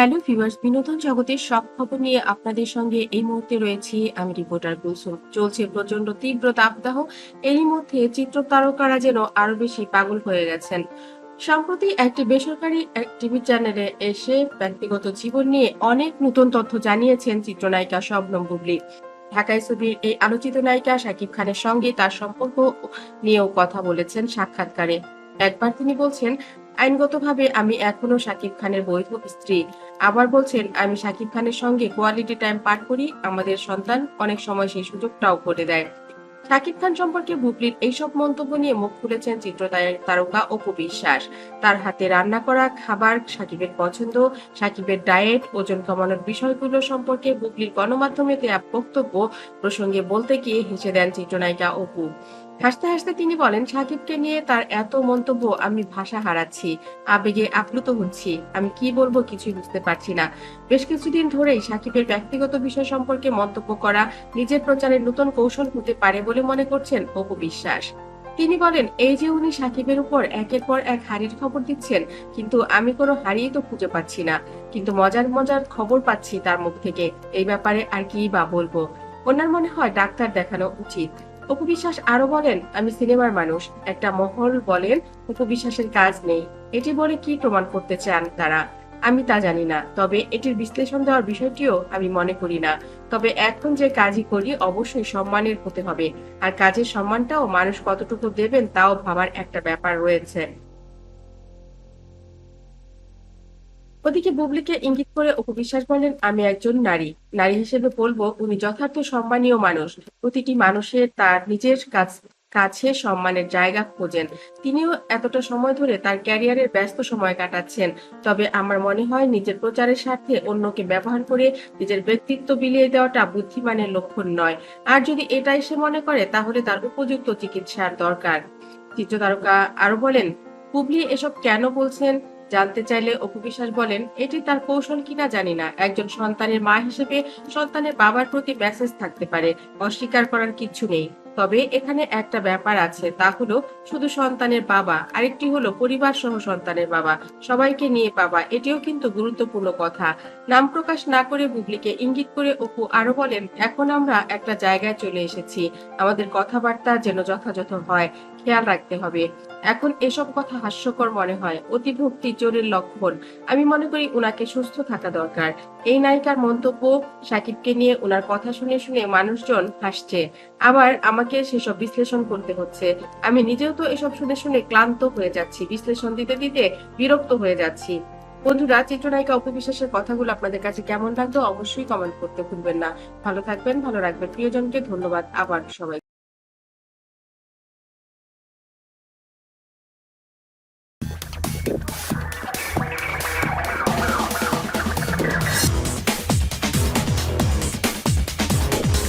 Hello viewers বিনোদন জগতের সব খবর নিয়ে আপনাদের সঙ্গে এই মুহূর্তে রয়েছি আমি রিপোর্টার কুলসুম। চলছে প্রচণ্ড তীব্র তাপদাহ। এরই মধ্যে চিত্র তারকারা যেন আরও বেশি পাগল হয়ে গেছেন। সম্প্রতি একটি বেসরকারি টিভি চ্যানেলে এসে ব্যক্তিগত জীবন নিয়ে অনেক নতুন তথ্য জানিয়েছেন চিত্রনায়িকা শবনম বুবলি। ঢাকায় ছবির এই আলোচিত নায়িকা শাকিব খানের সঙ্গে তার সম্পর্ক নিয়েও কথা বলেছেন সাক্ষাৎকারে। একবার তিনি বলছেন আইনগতভাবে আমি এখনও শাকিব খানের বৈধ স্ত্রী। আবার বলছেন, আমি শাকিব খানের সঙ্গে কোয়ালিটি টাইম পার করি, আমাদের সন্তান অনেক সময় সেই সুযোগটাও করে দেয়। শাকিব খান সম্পর্কে বুবলির এইসব মন্তব্য নিয়ে মুখ খুলেছেন চিত্রতায়ের তারকা অপু বিশ্বাস। তার হাতে রান্না করা খাবার সাকিবের পছন্দ সাকিবের ডায়েট ওজন কমানোর বিষয়গুলো সম্পর্কে বুবলির গণমাধ্যমে দেয়া বক্তব্য প্রসঙ্গে বলতে গিয়ে হেসে দেন চিত্রনায়িকা অপু। হাসতে হাসতে তিনি বলেন, সাকিবকে নিয়ে তার এত মন্তব্য আমি ভাষা হারাচ্ছি, আবেগে আপ্লুত হচ্ছি, আমি কি বলব কিছুই বুঝতে পারছি না। বেশ কিছুদিন ধরেই সাকিবের ব্যক্তিগত বিষয় সম্পর্কে মন্তব্য করা নিজের প্রচারের নতুন কৌশল হতে পারে বলে মনে করছেন অপু বিশ্বাস। তিনি বলেন, এই যে উনি সাকিবের উপর একের পর এক হাড়ির খবর দিচ্ছেন, কিন্তু আমি কোনো হারিয়ে তো খুঁজে পাচ্ছি না, কিন্তু মজার মজার খবর পাচ্ছি তার মুখ থেকে, এই ব্যাপারে আর কি বা বলব? ওনার মনে হয় ডাক্তার দেখানো উচিত। অপু বিশ্বাস আরও বলেন, আমি সিনেমার মানুষ, একটা মহল বলেন, অপু বিশ্বাসের কাজ নেই। এটি বলে কি প্রমাণ করতে চান তারা? আমি তা জানি না। তবে এটির বিশ্লেষণ দেওয়ার বিষয়টিও আমি মনে করি না। তবে এখন যে কাজই করি, অবশ্যই সম্মানের হতে হবে। আর কাজের সম্মানটাও মানুষ কতটুকু দেবেন, তাও ভাবার একটা ব্যাপার রয়েছে। ওদিকে বুবলিকে ইঙ্গিত করে অপু বিশ্বাস বলেন আমি একজন নারী। নারী হিসেবে বলব, উনি যথার্থ সম্মানীয় মানুষ। প্রতিটি মানুষের তার নিজের কাছ, কাছে সম্মানের জায়গা খোঁজেন। তিনিও এতটা সময় ধরে তার ক্যারিয়ারের ব্যস্ত সময় কাটাচ্ছেন। তবে আমার মনে হয় নিজের প্রচারের স্বার্থে অন্যকে ব্যবহার করে নিজের ব্যক্তিত্ব বিলিয়ে দেওয়াটা বুদ্ধিমানের লক্ষণ নয়। আর যদি এটাই সে মনে করে, তাহলে তার উপযুক্ত চিকিৎসার দরকার। চিত্রতারকা আরও বলেন পুবলি এসব কেন বলছেন? জানতে চাইলে অপু বিশ্বাস বলেন, এটি তার কৌশল কিনা জানি না। একজন সন্তানের মা হিসেবে সন্তানের বাবার প্রতি মেসেজ থাকতে পারে, অস্বীকার করার কিছু নেই। তবে এখানে একটা ব্যাপার আছে, তা হলো শুধু সন্তানের বাবা, আরেকটি হলো পরিবার সহ সন্তানের বাবা, সবাইকে নিয়ে বাবা, এটিও কিন্তু গুরুত্বপূর্ণ কথা। নাম প্রকাশ না করে বুবলিকে ইঙ্গিত করে অপু আরও বলেন, এখন আমরা একটা জায়গায় চলে এসেছি, আমাদের কথাবার্তা যেন যথাযথ হয়, খেয়াল রাখতে হবে। এখন এসব কথা হাস্যকর মনে হয়। অতিভক্তি জোরের লক্ষণ। আমি মনে করি উনাকে সুস্থ থাকা দরকার। এই নায়িকার মন্তব্য সাকিবকে নিয়ে উনার কথা শুনে শুনে মানুষজন হাসছে। আবার আমাকে সেসব বিশ্লেষণ করতে হচ্ছে। আমি নিজেও তো এসব শুনে শুনে ক্লান্ত হয়ে যাচ্ছি, বিশ্লেষণ দিতে দিতে বিরক্ত হয়ে যাচ্ছি। বন্ধুরা, চিত্রনায়িকা অপবিশ্বাসের কথাগুলো আপনাদের কাছে কেমন লাগতো অবশ্যই কমেন্ট করতে ভুলবেন না। ভালো থাকবেন, ভালো রাখবেন। প্রিয়জনকে ধন্যবাদ আবার সবাই